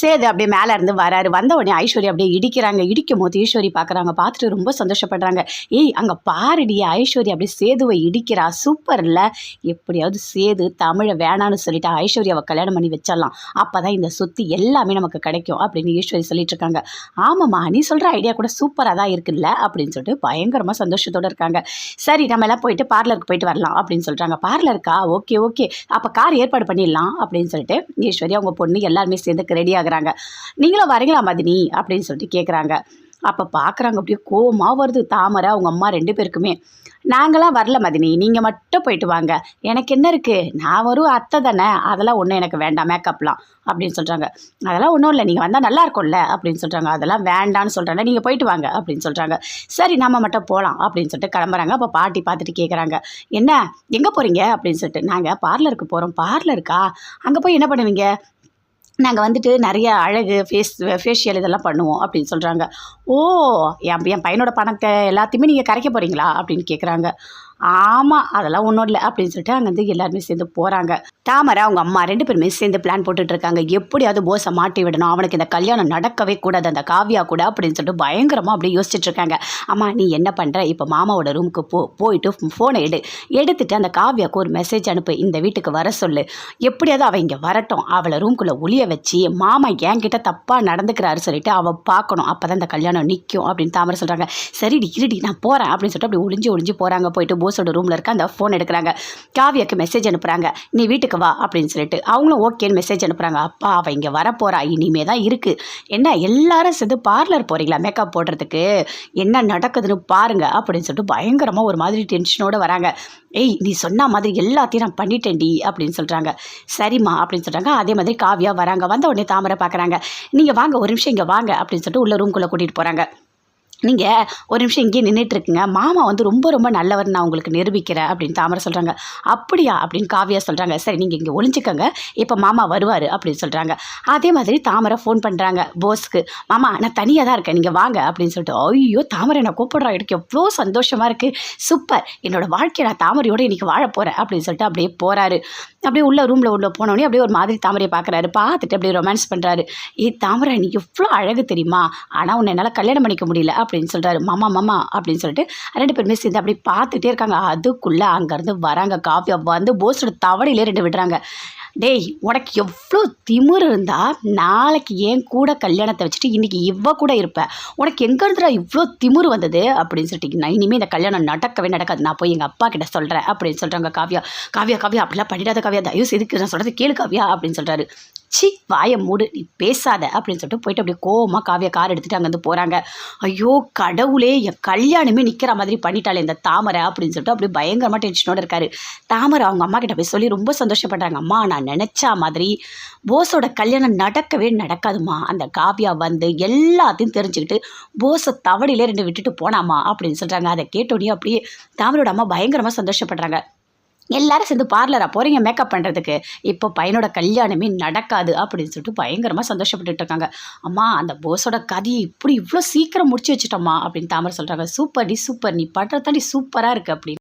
சேது அப்படியே மேலே இருந்து வராரு. வந்த உடனே ஐஸ்வர்யா அப்படியே இடிக்கிறாங்க. இடிக்கும் போது ஈஸ்வரி பார்க்குறாங்க பார்த்துட்டு ரொம்ப சந்தோஷப்படுறாங்க. ஏய் அங்கே பாருடி ஐஸ்வர்யா அப்படியே சேதுவை இடிக்கிறா. சூப்பரில் எப்படியாவது சேது தமிழை வேணான்னு சொல்லிட்டு ஐஸ்வர்யாவை கல்யாணம் பண்ணி வச்சிடலாம். அப்போ தான் இந்த சொத்து எல்லாமே நமக்கு கிடைக்கும் அப்படின்னு ஈஸ்வரி சொல்லிட்டு இருக்காங்க. ஆமாம்மா நீ சொல்கிற ஐடியா கூட சூப்பராக தான் இருக்குல்ல? அப்படின்னு சொல்லிட்டு பயங்கரமாக சந்தோஷத்தோடு இருக்காங்க. சரி நம்ம எல்லாம் போயிட்டு பார்லருக்கு போயிட்டு வரலாம் அப்படின்னு சொல்கிறாங்க பார்லருக்கா ஓகே ஓகே அப்போ கார் ஏற்பாடு பண்ணிடலாம் அப்படின்னு சொல்லிட்டு ஈஸ்வரி அவங்க பொண்ணு எல்லாருமே சேர்ந்துக்கு ரெடியாக ஆகுறாங்க நீங்களும் வரீங்களா மதினி? அப்படின்னு சொல்லிட்டு கேட்குறாங்க அப்போ பார்க்குறாங்க அப்படியே கோவமாக வருது. தாமரை அவங்க அம்மா ரெண்டு பேருக்குமே. நாங்களாம் வரல மதினி. நீங்கள் மட்டும் போயிட்டு வாங்க. எனக்கு என்ன இருக்குது நான் வரும் அத்தை தானே. அதெல்லாம் ஒன்றும் எனக்கு வேண்டாம். மேக்கப்லாம். அப்படின்னு சொல்கிறாங்க அதெல்லாம் ஒன்றும் இல்லை. நீங்கள் வந்தால் நல்லா இருக்கும்ல. அப்படின்னு சொல்கிறாங்க அதெல்லாம் வேண்டான்னு சொல்கிறாங்க நீங்கள் போயிட்டு வாங்க. அப்படின்னு சொல்கிறாங்க சரி நம்ம மட்டும் போகலாம் அப்படின்னு சொல்லிட்டு கிளம்புறாங்க. அப்போ பாட்டி பார்த்துட்டு கேட்குறாங்க என்ன? எங்கே போகிறீங்க அப்படின்னு சொல்லிட்டு நாங்கள் பார்லருக்கு போகிறோம் பார்லருக்கா? அங்கே போய் என்ன பண்ணுவீங்க? நாங்கள் வந்துட்டு நிறைய அழகு ஃபேஸ் ஃபேஷியல் இதெல்லாம் பண்ணுவோம் அப்படின்னு சொல்கிறாங்க ஓ என் என் பையனோட பணத்தை எல்லாத்தையுமே நீங்கள் கரைக்க போகிறீங்களா அப்படின்னு கேட்குறாங்க ஆமாம் அதெல்லாம் ஒன்றும் இல்லை அப்படின்னு சொல்லிட்டு அங்கேருந்து எல்லாருமே சேர்ந்து போகிறாங்க தாமரை அவங்க அம்மா ரெண்டு பேருமே சேர்ந்து பிளான் போட்டுட்டு இருக்காங்க. எப்படியாவது போஸை மாட்டி விடணும். அவனுக்கு இந்த கல்யாணம் நடக்கவே கூடாது அந்த காவியா கூட அப்படின்னு சொல்லிட்டு பயங்கரமாக அப்படியே யோசிச்சுட்டு இருக்காங்க. அம்மா நீ என்ன பண்ணுற இப்போ மாமாவோட ரூமுக்கு போ போயிட்டு ஃபோனை எடு. எடுத்துட்டு அந்த காவியாவுக்கு ஒரு மெசேஜ் அனுப்பு. இந்த வீட்டுக்கு வர சொல்லு. எப்படியாவது அவள் இங்கே வரட்டும். அவளை ரூம்குள்ளே ஒளிய வச்சு மாமா என்கிட்ட தப்பாக நடந்துக்கிறாரு சொல்லிட்டு அவள் பார்க்கணும். அப்போ தான் இந்த கல்யாணம் நிற்கும் அப்படின்னு தாமரை சொல்கிறாங்க சரிடி இருடி நான் போகிறேன் அப்படின்னு சொல்லிட்டு அப்படி ஒளிஞ்சு ஒளிஞ்சு போகிறாங்க போயிட்டு போஸோட ரூமில் இருக்க அந்த ஃபோன் எடுக்கிறாங்க. காவியாக்கு மெசேஜ் அனுப்புகிறாங்க நீ வீட்டுக்கு வா அப்படின்னு சொல்லிட்டு. அவங்களும் ஓகேன்னு மெசேஜ் அனுப்புகிறாங்க அப்பா அவள் இங்கே வரப்போகிறா இனிமே தான் இருக்குது என்ன எல்லாரும் சேர்ந்து பார்லர் போகிறீங்களா மேக்கப் போடுறதுக்கு? என்ன நடக்குதுன்னு பாருங்க அப்படின்னு சொல்லிட்டு பயங்கரமாக ஒரு மாதிரி டென்ஷனோடு வராங்க. ஏய் நீ சொன்ன மாதிரி எல்லாத்தையும் நான் பண்ணிட்டேன்டி அப்படின்னு சொல்கிறாங்க சரிம்மா அப்படின்னு சொல்கிறாங்க அதே மாதிரி காவியா வராங்க. வந்த உடனே தாமரை பார்க்குறாங்க நீங்கள் வாங்க ஒரு நிமிஷம் இங்கே வாங்க அப்படின்னு சொல்லிட்டு உள்ள ரூம்குள்ளே கூட்டிகிட்டு போகிறாங்க நீங்கள் ஒரு நிமிஷம் இங்கேயே நின்றுட்டு இருக்குங்க மாமா வந்து ரொம்ப ரொம்ப நல்லவர் நான் உங்களுக்கு நிரூபிக்கிறேன் அப்படின்னு தாமரை சொல்கிறாங்க அப்படியா? அப்படின்னு காவியா சொல்கிறாங்க சரி நீங்கள் இங்கே ஒளிஞ்சுக்கங்க. இப்போ மாமா வருவார் அப்படின்னு சொல்கிறாங்க அதே மாதிரி தாமரை ஃபோன் பண்ணுறாங்க போஸ்க்கு மாமா நான் தனியாக தான் இருக்கேன். நீங்கள் வாங்க அப்படின்னு சொல்லிட்டு ஐயோ தாமரை நான் கூப்பிட்றா. எனக்கு எவ்வளோ சந்தோஷமாக இருக்குது சூப்பர். என்னோடய வாழ்க்கையை நான் தாமரையோடு இன்றைக்கி வாழ போகிறேன் அப்படின்னு சொல்லிட்டு அப்படியே போகிறாரு அப்படியே உள்ள ரூமில் உள்ள போனோடனே அப்படியே ஒரு மாதிரி தாமரையை பார்க்குறாரு. பார்த்துட்டு அப்படியே ரொமான்ஸ் பண்ணுறாரு ஏ தாமரை நீ எவ்வளோ அழகு தெரியுமா? ஆனால் உன்னை என்னால் கல்யாணம் பண்ணிக்க முடியல. அப்படின்னு சொல்கிறாரு மாமா மாமா அப்படின்னு சொல்லிட்டு ரெண்டு பேருமே சேர்ந்து அப்படி பார்த்துட்டே இருக்காங்க. அதுக்குள்ளே அங்கேருந்து வராங்க. காஃபியா வந்து போஸோட தவணையிலே ரெண்டு விடுறாங்க. டேய் உனக்கு எவ்வளோ திமிரு இருந்தால் நாளைக்கு ஏன் கூட கல்யாணத்தை வச்சுட்டு இன்றைக்கி இவ்வ கூட இருப்பேன் உனக்கு எங்க இருந்துடா இவ்வளோ திமிர் வந்தது? அப்படின்னு சொல்லிட்டு நான் இனிமேல் இந்த கல்யாணம் நடக்கவே நடக்காது. நான் போய் எங்கள் அப்பா கிட்ட சொல்கிறேன் அப்படின்னு சொல்கிறாங்க காவியா. காவியா காவியா அப்படிலாம் பண்ணிடாத காவியா. தயவு செய்து நான் சொல்கிறது கேளு காவியா. அப்படின்னு சொல்கிறாரு சி வாயை மூடு நீ பேசாத அப்படின்னு சொல்லிட்டு போயிட்டு அப்படியே கோவமாக காவியா கார் எடுத்துகிட்டு அங்கேருந்து போகிறாங்க ஐயோ கடவுளே என் கல்யாணமே நிற்கிற மாதிரி பண்ணிட்டாளே இந்த தாமரை அப்படின்னு சொல்லிட்டு அப்படியே பயங்கரமாக டென்ஷனோட இருக்காரு. தாமரை அவங்க அம்மா கிட்ட போய் சொல்லி ரொம்ப சந்தோஷப்படுறாங்க. அம்மா நான் நினச்சா மாதிரி போஸோட கல்யாணம் நடக்கவே நடக்காதுமா அந்த காவியா வந்து எல்லாத்தையும் தெரிஞ்சுக்கிட்டு போஸை தவடியிலே ரெண்டு விட்டுட்டு போனாமா அப்படின்னு சொல்கிறாங்க அதை கேட்டோடனே அப்படியே தாமரோட அம்மா பயங்கரமாக சந்தோஷப்படுறாங்க. எல்லாரும் சேர்ந்து பார்லரா போகிறீங்க மேக்கப் பண்ணுறதுக்கு இப்போ பையனோட கல்யாணமே நடக்காது அப்படின்னு சொல்லிட்டு பயங்கரமாக சந்தோஷப்பட்டுட்டு இருக்காங்க. அம்மா அந்த போஸோட கதையை இப்படி இவ்வளோ சீக்கிரம் முடிச்சு வச்சுட்டோம்மா அப்படின்னு தாமரை சொல்கிறாங்க சூப்பர் டி சூப்பர். நீ பண்ணுறது தாண்டி சூப்பராக இருக்குது அப்படின்னு.